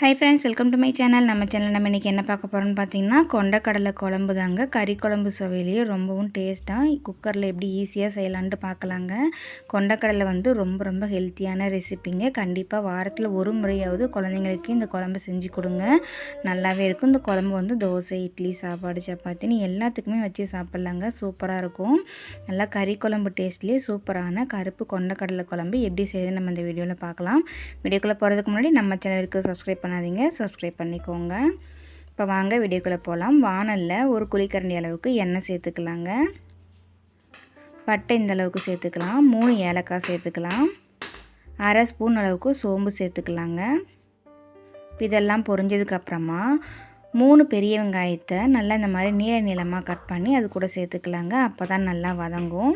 Hi friends welcome to my channel நம்ம channel நம்ம இன்றைக்கி என்ன பார்க்க போகிறோம்னு பார்த்தீங்கன்னா கொண்டக்கடலை குழம்பு தாங்க. கறி குழம்பு சுவையிலேயே ரொம்பவும் டேஸ்ட்டாக குக்கரில் எப்படி ஈஸியாக செய்யலான்ட்டு பார்க்கலாங்க. கொண்டக்கடலை வந்து ரொம்ப ரொம்ப ஹெல்த்தியான ரெசிப்பிங்க கண்டிப்பாக வாரத்தில் ஒரு முறையாவது குழந்தைங்களுக்கு இந்த குழம்பு செஞ்சு கொடுங்க. நல்லாவே இருக்கும். இந்த குழம்பு வந்து தோசை இட்லி சாப்பாடு சப்பாத்தின்னு எல்லாத்துக்குமே வச்சு சாப்பிட்லாங்க. சூப்பராக இருக்கும். நல்லா கறி குழம்பு டேஸ்ட்லேயே சூப்பரான கருப்பு கொண்டக்கடலை குழம்பு எப்படி செய்யுதுன்னு நம்ம இந்த வீடியோவில் பார்க்கலாம். வீடியோக்குள்ளே போகிறதுக்கு முன்னாடி நம்ம சேனலுக்கு சப்ஸ்கிரைப் பண்ணாதீங்க. சப்ஸ்கிரைப் பண்ணிக்கோங்க. இப்போ வாங்க வீடியோக்குள்ளே போகலாம் வானலில் ஒரு குழிக்கரண்டி அளவுக்கு எண்ணெய் சேர்த்துக்கலாங்க. பட்டை இந்த அளவுக்கு சேர்த்துக்கலாம். மூணு ஏலக்காய் சேர்த்துக்கலாம். அரை ஸ்பூன் அளவுக்கு சோம்பு சேர்த்துக்கலாங்க. இதெல்லாம் பொரிஞ்சதுக்கப்புறமா மூணு பெரிய வெங்காயத்தை நல்லா இந்த மாதிரி நீள நீளமாக கட் பண்ணி அது கூட சேர்த்துக்கலாங்க. அப்போ தான் நல்லா வதங்கும்.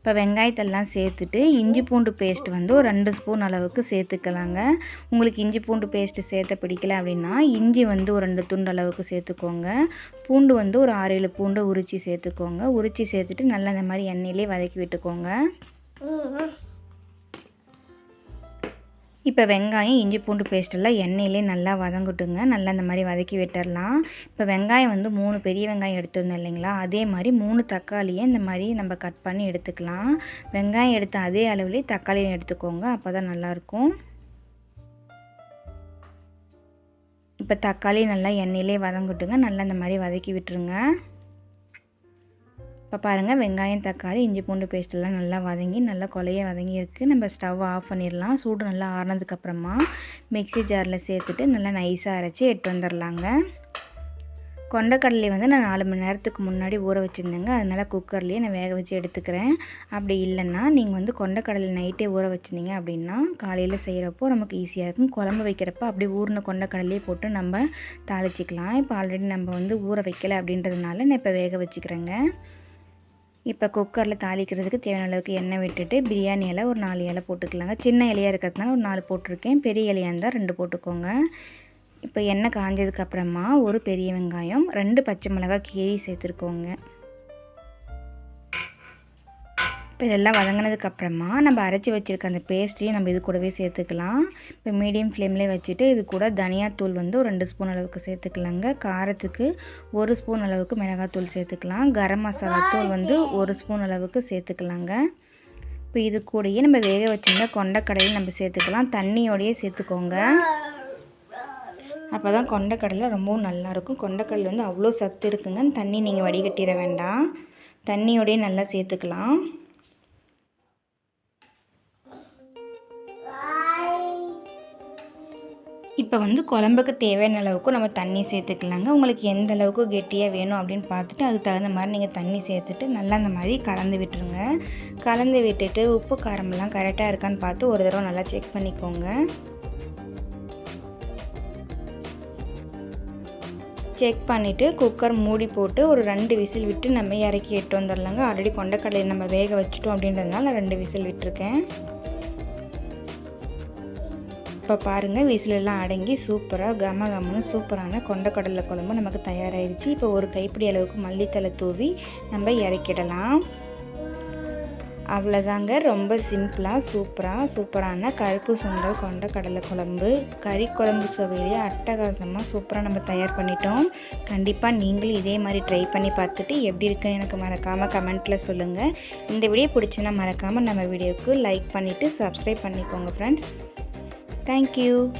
இப்போ வெங்காயத்தெல்லாம் சேர்த்துட்டு இஞ்சி பூண்டு பேஸ்ட் வந்து ஒரு ரெண்டு ஸ்பூன் அளவுக்கு சேர்த்துக்கலாங்க. உங்களுக்கு இஞ்சி பூண்டு பேஸ்ட்டு சேர்த்த பிடிக்கல அப்படின்னா இஞ்சி வந்து ஒரு ரெண்டு துண்டு அளவுக்கு சேர்த்துக்கோங்க. பூண்டு வந்து ஒரு ஆறு ஏழு பூண்டு உரித்து சேர்த்துக்கோங்க. உரித்து சேர்த்துட்டு நல்லா இந்த மாதிரி எண்ணெயிலே வதக்கி விட்டுக்கோங்க. இப்போ வெங்காயம் இஞ்சி பூண்டு பேஸ்ட்டெல்லாம் எண்ணெயிலே நல்லா வதங்கட்டுங்க. நல்லா இந்த மாதிரி வதக்கி விட்டுடலாம் இப்போ வெங்காயம் வந்து மூணு பெரிய வெங்காயம் எடுத்துருந்தோம் இல்லைங்களா? அதே மாதிரி மூணு தக்காளியை இந்த மாதிரி நம்ம கட் பண்ணி எடுத்துக்கலாம். வெங்காயம் எடுத்த அதே அளவுலேயே தக்காளியும் எடுத்துக்கோங்க. அப்போ தான் நல்லாயிருக்கும். இப்போ தக்காளி நல்லா எண்ணெயிலே வதங்கட்டுங்க. நல்லா இந்த மாதிரி வதக்கி விட்டுருங்க. இப்போ பாருங்கள் வெங்காயம் தக்காளி இஞ்சி பூண்டு பேஸ்ட்டெல்லாம் நல்லா வதங்கி நல்லா கொலைய வதங்கி இருக்குது நம்ம ஸ்டவ் ஆஃப் பண்ணிடலாம். சூடு நல்லா ஆறினதுக்கப்புறமா மிக்சி ஜாரில் சேர்த்துட்டு நல்லா நைஸாக அரைச்சி எட்டு வந்துடலாங்க. கொண்டக்கடலை வந்து நான் நாலு மணி நேரத்துக்கு முன்னாடி ஊற வச்சுருந்தேங்க. அதனால் குக்கர்லேயே நான் வேக வச்சு எடுத்துக்கிறேன். அப்படி இல்லைன்னா நீங்கள் வந்து கொண்டக்கடலை நைட்டே ஊற வச்சுருந்தீங்க அப்படின்னா காலையில் செய்கிறப்போ நமக்கு ஈஸியாக இருக்கும். குழம்பு வைக்கிறப்போ அப்படியே ஊறின கொண்டக்கடலையே போட்டு நம்ம தாளிச்சிக்கலாம். இப்போ ஆல்ரெடி நம்ம வந்து ஊற வைக்கலை அப்படின்றதுனால நான் இப்போ வேக வச்சுக்கிறேங்க. இப்போ குக்கரில் தாளிக்கிறதுக்கு தேவையான அளவுக்கு எண்ணெய் விட்டுட்டு பிரியாணி இலை ஒரு நாலு இலை போட்டுக்கலாங்க. சின்ன இலையாக இருக்கிறதுனால ஒரு நாலு போட்டிருக்கேன். பெரிய இலையாக இருந்தால் ரெண்டு போட்டுக்கோங்க. இப்போ எண்ணெய் காஞ்சதுக்கப்புறமா ஒரு பெரிய வெங்காயம் ரெண்டு பச்சை மிளகாய் கீரி சேர்த்துருக்கோங்க. இப்போ இதெல்லாம் வதங்கினதுக்கப்புறமா நம்ம அரைச்சி வச்சுருக்க அந்த பேஸ்ட்ரியும் நம்ம இது கூடவே சேர்த்துக்கலாம். இப்போ மீடியம் ஃப்ளேம்லேயே வச்சுட்டு இது கூட தனியாத்தூள் வந்து ஒரு ரெண்டு ஸ்பூன் அளவுக்கு சேர்த்துக்கலாங்க. காரத்துக்கு ஒரு ஸ்பூன் அளவுக்கு மிளகாத்தூள் சேர்த்துக்கலாம். கரம் மசாலா தூள் வந்து ஒரு ஸ்பூன் அளவுக்கு சேர்த்துக்கலாங்க. இப்போ இது கூடயே நம்ம வேக வச்சுருந்த கொண்டைக்கடலையும் நம்ம சேர்த்துக்கலாம். தண்ணியோடையே சேர்த்துக்கோங்க. அப்போ தான் கொண்டக்கடலை ரொம்பவும் நல்லாயிருக்கும் கொண்டைக்கடல் வந்து அவ்வளோ சத்து இருக்குங்க. தண்ணி நீங்கள் வடிகட்டிட வேண்டாம். தண்ணியோடையே நல்லா சேர்த்துக்கலாம். இப்போ வந்து குழம்புக்கு தேவையான அளவுக்கு நம்ம தண்ணி சேர்த்துக்கலாங்க. உங்களுக்கு எந்த அளவுக்கு கெட்டியாக வேணும் அப்படின்னு பார்த்துட்டு அதுக்கு தகுந்த மாதிரி நீங்கள் தண்ணி சேர்த்துட்டு நல்லா அந்த மாதிரி கலந்து விட்டுருங்க. கலந்து விட்டுட்டு உப்பு காரமெல்லாம் கரெக்டாக இருக்கான்னு பார்த்து ஒரு தடவை நல்லா செக் பண்ணிக்கோங்க. செக் பண்ணிவிட்டு குக்கர் மூடி போட்டு ஒரு ரெண்டு விசில் விட்டு நம்ம இறக்கி எட்டு வந்துடலாங்க ஆல்ரெடி கொண்டக்கடலை நம்ம வேக வச்சுட்டோம் அப்படின்றதுனால ரெண்டு விசில் விட்டுருக்கேன். இப்போ பாருங்கள் விசிலெல்லாம் அடங்கி சூப்பராக கம கமனு சூப்பரான கொண்டக்கடலை குழம்பு நமக்கு தயாராகிடுச்சு இப்போ ஒரு கைப்பிடி அளவுக்கு மல்லித்தலை தூவி நம்ம இறக்கிடலாம். அவ்வளோதாங்க ரொம்ப சிம்பிளாக சூப்பராக சூப்பரான கருப்பு சுண்டல் கொண்ட கடலை குழம்பு. கறி குழம்பு சுவையிலேயே அட்டகாசமாக சூப்பராக நம்ம தயார் பண்ணிட்டோம். கண்டிப்பாக நீங்களும் இதே மாதிரி ட்ரை பண்ணி பார்த்துட்டு எப்படி இருக்குன்னு எனக்கு மறக்காமல் கமெண்ட்டில் சொல்லுங்கள் இந்த வீடியோ பிடிச்சுன்னா மறக்காமல் நம்ம வீடியோவுக்கு லைக் பண்ணிவிட்டு சப்ஸ்கிரைப் பண்ணிக்கோங்க ஃப்ரெண்ட்ஸ் Thank you.